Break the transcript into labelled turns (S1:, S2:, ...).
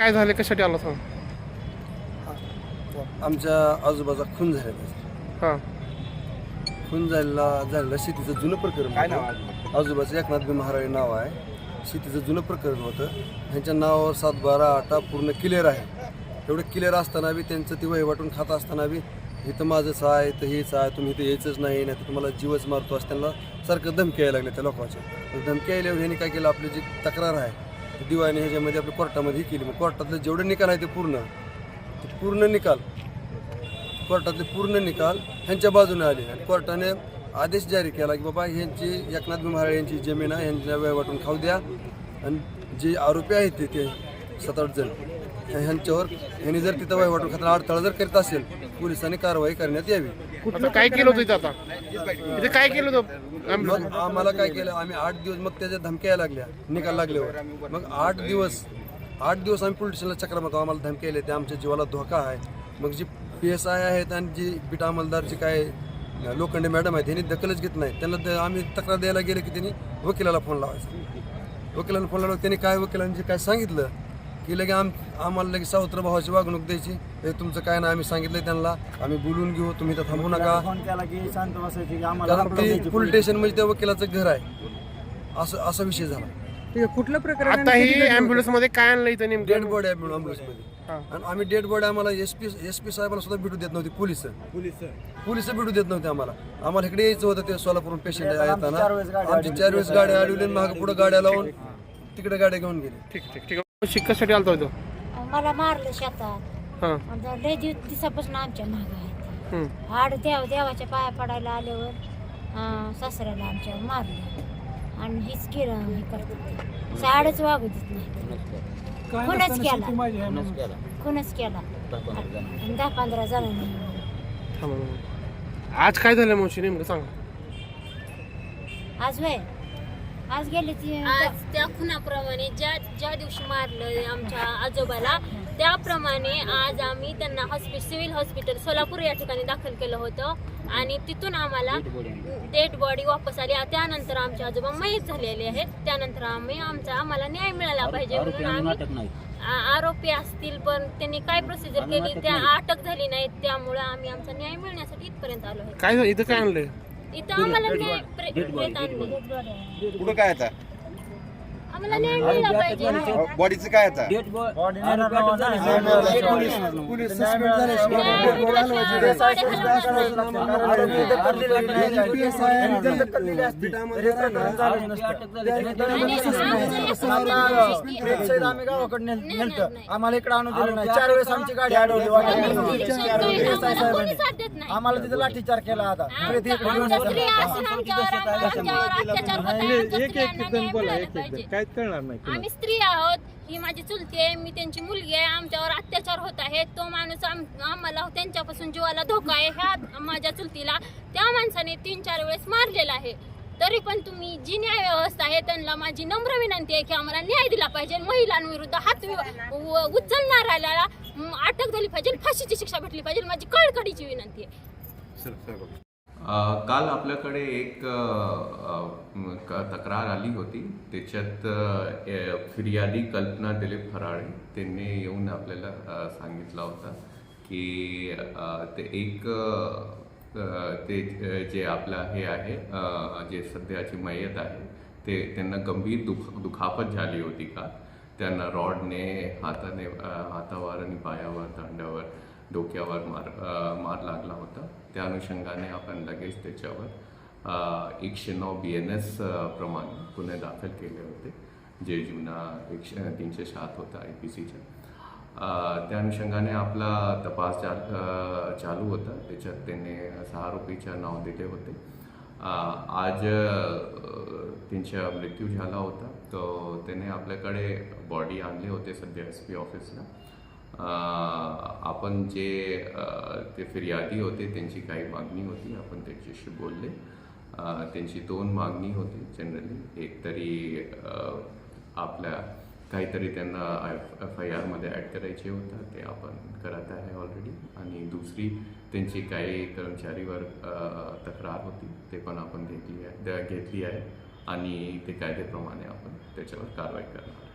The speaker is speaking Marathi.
S1: काय झाले? कशासाठी आला सांग
S2: आमच्या आजोबाचा खून झालेला
S1: हां.
S2: खून झालेला झालेला शेतीचं जुनं प्रकरण काय नाव आजोबाचं एकनाथ बी महाराज नाव आहे. शेतीचं जुनं प्रकरण होतं. ह्यांच्या नावावर सात बारा आटा पूर्ण क्लिअर आहे. एवढं क्लिअर असताना बी त्यांचं ती वहिवाटून खात असताना बी इथं माझंच आहे इथं हेच आहे तुम्ही इथं यायचंच नाही नाही तर तुम्हाला जीवच मारतो असं त्यांना सारखं धमकी यायला लागले त्या लोकांच्या तर धमकी यायल्यावर ह्यांनी काय केलं? आपली जी तक्रार आहे ती दिवाळीने ह्याच्यामध्ये आपल्या कोर्टामध्ये ही केली. मग कोर्टातलं जेवढे निकाल आहे ते पूर्ण. ते पूर्ण निकाल. कोर्टातले पूर्ण निकाल ह्यांच्या बाजूने आले. आणि कोर्टाने आदेश जारी केला की बाबा ह्यांची एकनाथ महाराज यांची जमीन आहे ह्यांच्या वेळ वाटून खाऊ द्या. आणि जे आरोपी आहेत ते ते सात आठ जण ह्यांच्यावर ह्यांनी जर तिथं वाटून खाताना अडथळा जर करीत असेल पोलिसांनी कारवाई करण्यात यावी.
S1: आता काय केलं होतं इथं आता? इथे काय केलं होतं?
S2: मग आम्हाला काय केलं? आम्ही आठ दिवस मग त्याच्या धमक्या यायला लागल्या निकाल लागल्यावर. मग आठ दिवस आठ दिवस आम्ही पोलीस स्टेशनला चक्र मारतो आम्हाला धमक्या यायला त्या आमच्या जीवाला धोका आहे. मग जी पी एस आय आहेत आणि जी बीट अंमलदार जी काय लोखंडे मॅडम आहेत त्यांनी दखलच घेत नाही. त्यांना आम्ही तक्रार द्यायला गेले की त्यांनी वकिलाला फोन लावायचा. वकिलांना फोन लावला. त्यांनी काय वकिलांनी जे काय सांगितलं की लगे आम आम्हाला लगे सावत्र भावाची वागणूक द्यायची. हे तुमचं काय नाही आम्ही सांगितलं त्यांना. आम्ही बोलून घेऊ तुम्ही इथं थांबू नका.
S3: फोन केला की शांत बसायची की आम्हाला
S2: कारण
S3: आपलं
S2: ते पोलीस स्टेशन म्हणजे त्या वकिलाचं घर आहे. असं असा विषय झाला.
S3: कुठलं प्रकरण
S1: आता ही ऍम्ब्युलन्समध्ये काय आणलं इथं नेमकं?
S2: डेड बॉडी आहे ॲम्ब्युलन्समध्ये आणि आम्ही डेड बॉडी आम्हाला एस पी एस पी साहेबांना सुद्धा भेटू देत नव्हती पोलीस.
S3: पोलीस.
S2: पोलीस भेटू देत नव्हते आम्हाला. आम्हाला इकडे यायचं होतं ते सोलापूरून पेशंट येताना.
S3: चार वेळेस गाडी
S2: आमची चार वेळेस गाड्या अडवली मागे पुढे गाड्या लावून तिकडे गाड्या घेऊन गेले.
S1: ठीक ठीक ठीक. आहे शिकासाठी आलतो इथं
S4: मला मारलं शेतात.
S1: हां.
S4: आणि लय दिव दिवसापासून आमच्या मागं आहेत
S1: हम्म.
S4: आड देव देवाच्या पाया पडायला आल्यावर अं, सासऱ्याला आमच्या मारलं. आणि हीच केलं हे करत साडच वागू देत नाही कोणच केला. कोणच केला. आणि दहा पंधरा जणांनी
S1: थांबा. आज काय झालं मावशी नेमकं सांगा.
S4: आज वय आज गेले ती
S5: आज त्या खुनाप्रमाणे ज्या ज्या दिवशी मारलं आमच्या आजोबाला त्याप्रमाणे आज आम्ही त्यांना हॉस्पिटल सिव्हिल हॉस्पिटल सोलापूर या ठिकाणी दाखल केलं होतं. आणि तिथून आम्हाला डेड बॉडी वापस आली. त्यानंतर आमचे आजोबा मयत झालेले आहेत. त्यानंतर आम्ही आमचा आम्हाला न्याय मिळाला पाहिजे म्हणून आम्ही आरोपी असतील पण त्यांनी काय प्रोसिजर केली? त्या अटक झाली नाही त्यामुळे आम्ही आमचा न्याय मिळण्यासाठी इथपर्यंत आलो आहे.
S1: काय इथं काय आणलंय?
S5: इथं आम्हाला न्याय प्रे- प्रेत आणले.
S6: कुठं काय आता? काय आता
S3: आम्ही गावाकडे नेलतं आम्हाला इकडे आणून दिलं नाही चार वेळेस आमची गाडी अडवली साहेबांनी आम्हाला तिथे लाठीचार केला आता प्रेत इकडे घेऊन येतात.
S5: काहीच कळणार नाही आम्ही स्त्री आहोत ही माझी चुलती आहे मी त्यांची मुलगी आहे आमच्यावर अत्याचार होत आहे तो माणूस आम- आम्हाला त्यांच्यापासून जीवाला धोका आहे ह्या माझ्या चुलतीला त्या माणसाने तीन चार वेळेस मारलेला आहे. तरी पण तुम्ही जी न्याय व्यवस्था आहे त्यांना माझी नम्र विनंती आहे की आम्हाला न्याय दिला पाहिजे. महिलांविरुद्ध हात वि- व- उचलणाऱ्याला म, अटक झाली पाहिजे फाशीची शिक्षा भेटली पाहिजे माझी कळकळीची विनंती आहे.
S7: काल आपल्याकडे एक तक्रार आली होती. त्याच्यात फिर्यादी कल्पना दिलीप फराळे. त्यांनी येऊन आपल्याला सांगितला होता की ते एक ते जे आपलं हे आहे जे सध्याची मयत आहे ते त्यांना गंभीर दुख दुखापत झाली होती का? त्यांना रॉडने हाताने हातावर आणि पायावर दांड्यावर डोक्यावर मार आ, मार लागला होता. त्या अनुषंगाने आपण लगेच त्याच्यावर एकशे नऊ बी एन एस प्रमाणे गुन्हे दाखल केले होते. जे जुना एकशे तीनशे सात होता आय पी सीच्या त्या अनुषंगाने आपला तपास चा चालू होता. त्याच्यात त्याने सहा रुपयेच्या नाव दिले होते. आज त्यांचा मृत्यू झाला होता. तो त्याने आपल्याकडे बॉडी आणली होते सध्या एस पी ऑफिसला आपण जे ते फिर्यादी होते त्यांची काही मागणी होती आपण त्यांच्याशी बोलले. त्यांची दोन मागणी होती जनरली एक तरी आपल्या काहीतरी त्यांना एफ आय आरमध्ये ॲड करायचे होतं ते आपण करत आहे ऑलरेडी आणि दुसरी त्यांची काही कर्मचारीवर तक्रार होती ते पण आपण घेतली आहे घेतली आहे. आणि ते कायद्याप्रमाणे आपण त्याच्यावर कारवाई करणार